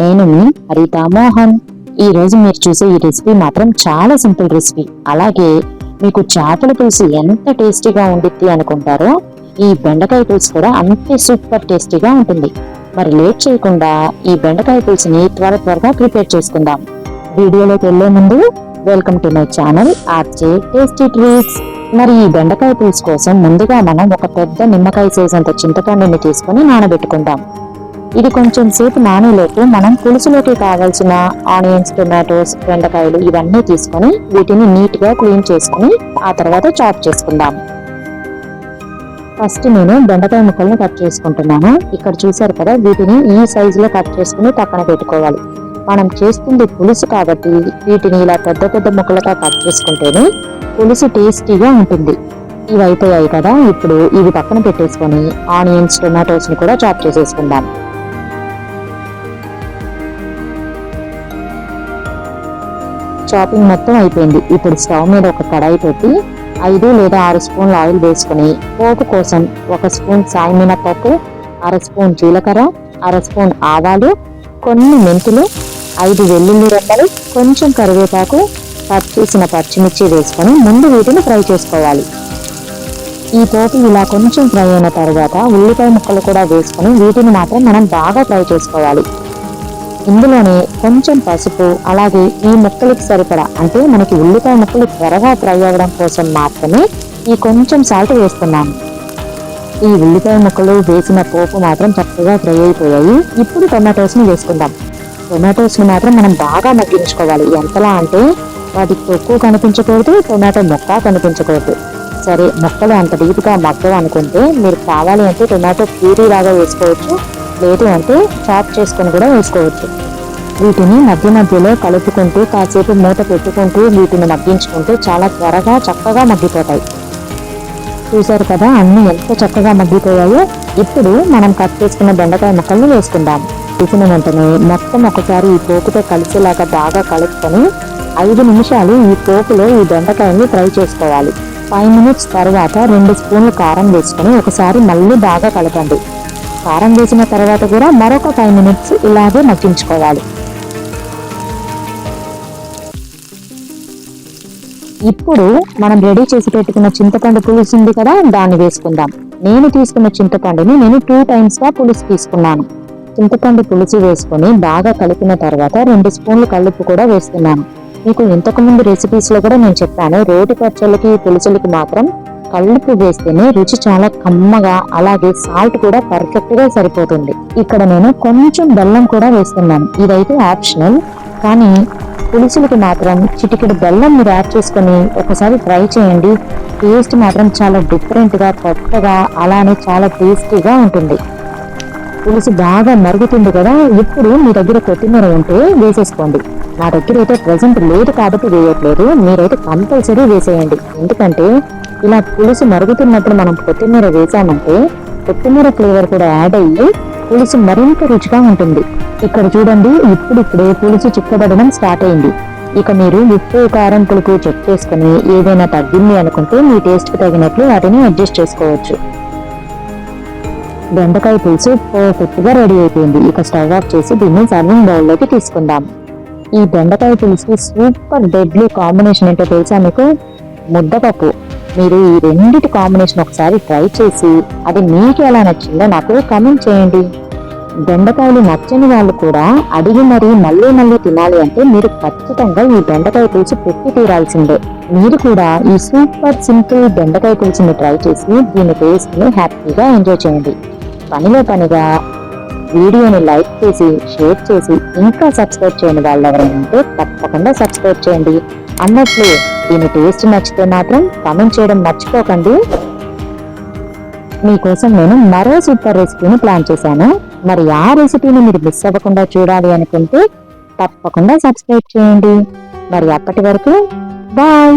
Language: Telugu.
నేను మీ హరిత మోహన్. ఈ రోజు మీరు చూసే ఈ రెసిపీ మాత్రం చాలా సింపుల్ రెసిపీ అలాగే మీకు చేపల పులుసు ఎంత టేస్టీగా ఉండిద్ది అనుకుంటారో ఈ బెండకాయ పులుసు కూడా అంతే సూపర్ టేస్టీగా ఉంటుంది. మరి లేట్ చేయకుండా ఈ బెండకాయ పులుసుని త్వర త్వరగా ప్రిపేర్ చేసుకుందాం. వీడియోలోకి వెళ్ళే ముందు welcome to my channel RJ tasty treats. మరి ఈ బెండకాయ పులుసు కోసం ముందుగా మనం ఒక పెద్ద నిమ్మకాయ సైజ్ అంత చింతపండుని తీసుకొని నానబెట్టుకుందాం. ఇది కొంచెం సేపు నానేలోపు మనం పులుసులోకి కావాల్సిన ఆనియన్స్ టొమాటోస్ బెండకాయలు ఇవన్నీ తీసుకొని వీటిని నీట్గా క్లీన్ చేసుకొని ఆ తర్వాత చాప్ చేసుకుందాం. ఫస్ట్ నేను బెండకాయ ముక్కల్ని కట్ చేసుకుంటున్నాను. ఇక్కడ చూసారు కదా వీటిని ఈ సైజులో కట్ చేసుకుని పక్కన పెట్టుకోవాలి. మనం చేస్తుంది పులుసు కాబట్టి వీటిని ఇలా పెద్ద పెద్ద ముక్కలుగా కట్ చేసుకుంటేనే పులుసు టేస్టీగా ఉంటుంది. ఇవి అయిపోయాయి కదా ఇప్పుడు ఇవి పక్కన పెట్టేసుకొని ఆనియన్స్ టొమాటోస్ని కూడా చాప్ చేసేసుకుందాం. షాపింగ్ మొత్తం అయిపోయింది. ఇప్పుడు స్టవ్ మీద ఒక కడాయి పెట్టి ఐదు లేదా ఆరు స్పూన్ల ఆయిల్ వేసుకుని పోపు కోసం ఒక స్పూన్ సాయి మినపప్పు అర స్పూన్ జీలకర్ర అర స్పూన్ ఆవాలు కొన్ని మెంతులు ఐదు వెల్లుల్లి రెబ్బలు కొంచెం కరివేపాకు కట్ చేసిన పచ్చిమిర్చి వేసుకొని ముందు వీటిని ఫ్రై చేసుకోవాలి. ఈ పోపు ఇలా కొంచెం ఫ్రై అయిన తర్వాత ఉల్లిపాయ ముక్కలు కూడా వేసుకొని వీటిని మాత్రం మనం బాగా ఫ్రై చేసుకోవాలి. ఇందులోనే కొంచెం పసుపు అలాగే ఈ ముక్కలకి సరిపడా అంటే మనకి ఉల్లిపాయ ముక్కలు త్వరగా ఫ్రై అవ్వడం కోసం మాత్రమే ఈ కొంచెం సాల్ట్ వేస్తున్నాను ఈ ఉల్లిపాయ ముక్కలు వేసిన పోపు మాత్రం చక్కగా ఫ్రై అయిపోయాయి. ఇప్పుడు టొమాటోస్ని వేసుకుందాం. టొమాటోస్ని మాత్రం మనం బాగా మగ్గించుకోవాలి. ఎంతలా అంటే వాటి తొక్కు కనిపించకూడదు టొమాటో మొక్క కనిపించకూడదు. సరే మొక్కలు అంత డీప్గా మగ్గవు అనుకుంటే మీరు కావాలి అంటే టొమాటో ప్యూరీ లాగా వేసుకోవచ్చు. లేదు అంటే చాప్ చేసుకొని కూడా వేసుకోవచ్చు. వీటిని మధ్య మధ్యలో కలుపుకుంటూ కాసేపు మూత పెట్టుకుంటూ వీటిని మగ్గించుకుంటే చాలా త్వరగా చక్కగా మగ్గిపోతాయి. చూశారు కదా అన్ని ఎంత చక్కగా మగ్గిపోయాయో? ఇప్పుడు మనం కట్ చేసుకున్న బెండకాయ ముక్కల్ని వేసుకుందాం. వేసిన వెంటనే మొత్తం ఒకసారి ఈ పోపుతో కలిసేలాగా బాగా కలుపుకొని ఐదు నిమిషాలు ఈ పోపులో ఈ బెండకాయని ఫ్రై చేసుకోవాలి. ఫైవ్ మినిట్స్ తర్వాత రెండు స్పూన్లు కారం వేసుకొని ఒకసారి మళ్ళీ బాగా కలపండి. కారం వేసిన తర్వాత కూడా మరొక ఫైవ్ మినిట్స్ ఇలాగే మగ్గించుకోవాలి. ఇప్పుడు మనం రెడీ చేసి పెట్టుకున్న చింతపండు పులుసు ఉంది కదా దాన్ని వేసుకుందాం. నేను తీసుకున్న చింతపండుని నేను టూ టైమ్స్గా పులుసు తీసుకున్నాను. చింతపండు పులుసు వేసుకొని బాగా కలిపిన తర్వాత రెండు స్పూన్లు కలుపు కూడా వేస్తున్నాను. మీకు ఇంతకుముందు రెసిపీస్లో కూడా నేను చెప్పాను రోటి పచ్చళ్ళకి పులుసులకి మాత్రం కళ్ళుపు వేస్తేనే రుచి చాలా కమ్మగా అలాగే సాల్ట్ కూడా పర్ఫెక్ట్గా సరిపోతుంది. ఇక్కడ నేను కొంచెం బెల్లం కూడా వేస్తున్నాను. ఇదైతే ఆప్షనల్ కానీ పులుసులకి మాత్రం చిటికెడు బెల్లం మీరు యాడ్ చేసుకొని ఒకసారి ట్రై చేయండి. టేస్ట్ మాత్రం చాలా డిఫరెంట్గా కొత్తగా అలానే చాలా టేస్టీగా ఉంటుంది. పులుసు బాగా మరుగుతుంది కదా ఇప్పుడు మీ దగ్గర కొత్తిమీర ఉంటే వేసేసుకోండి. నా దగ్గర అయితే ప్రజెంట్ లేదు కాబట్టి వేయట్లేదు. మీరైతే కంపల్సరీ వేసేయండి. ఎందుకంటే ఇలా పులుసు మరుగుతున్నప్పుడు మనం కొత్తిమీర వేసామంటే కొత్తిమీర ఫ్లేవర్ కూడా యాడ్ అయ్యి పులుసు మరింత రుచిగా ఉంటుంది. ఇక్కడ చూడండి ఇప్పుడిప్పుడే పులుసు చిక్కబడడం స్టార్ట్ అయింది. ఇక మీరు ఉప్పు కారం పులుపు చెక్ చేసుకుని ఏదైనా తగ్గింది అనుకుంటే మీ టేస్ట్కి తగినట్లు వాటిని అడ్జస్ట్ చేసుకోవచ్చు. బెండకాయ పులుసు పర్ఫెక్ట్గా రెడీ అయిపోయింది. ఇక స్టవ్ ఆఫ్ చేసి దీన్ని సర్వింగ్ బౌల్లోకి తీసుకుందాం. ఈ బెండకాయ పులుసుకి సూపర్ డెడ్లీ కాంబినేషన్ ఏంటో తెలుసా మీకు? ముద్దపప్పు. మీరు ఈ రెండిటి కాంబినేషన్ ఒకసారి ట్రై చేసి అది మీకు ఎలా నచ్చిందో నాకు కమెంట్ చేయండి. బెండకాయలు నచ్చని వాళ్ళు కూడా అడిగి మరీ మళ్ళీ మళ్ళీ తినాలి అంటే మీరు ఖచ్చితంగా ఈ బెండకాయ పులుసు పెట్టి తీరాల్సిందే. మీరు కూడా ఈ సూపర్ సింపుల్ బెండకాయ పులుసుని ట్రై చేసి దీని టేస్ట్ని హ్యాపీగా ఎంజాయ్ చేయండి. పనిలో పనిగా వీడియోని లైక్ చేసి షేర్ చేసి ఇంకా సబ్స్క్రైబ్ చేయని వాళ్ళు ఎవరైనా ఉంటే తప్పకుండా సబ్స్క్రైబ్ చేయండి. అన్నట్లు దీని టేస్ట్ నచ్చితే మాత్రం కామెంట్ చేయడం మర్చిపోకండి. మీకోసం నేను మరో సూపర్ రెసిపీని ప్లాన్ చేశాను. మరి ఆ రెసిపీని మీరు మిస్ అవ్వకుండా చూడాలి అనుకుంటే తప్పకుండా సబ్స్క్రైబ్ చేయండి. మరి అప్పటి వరకు బాయ్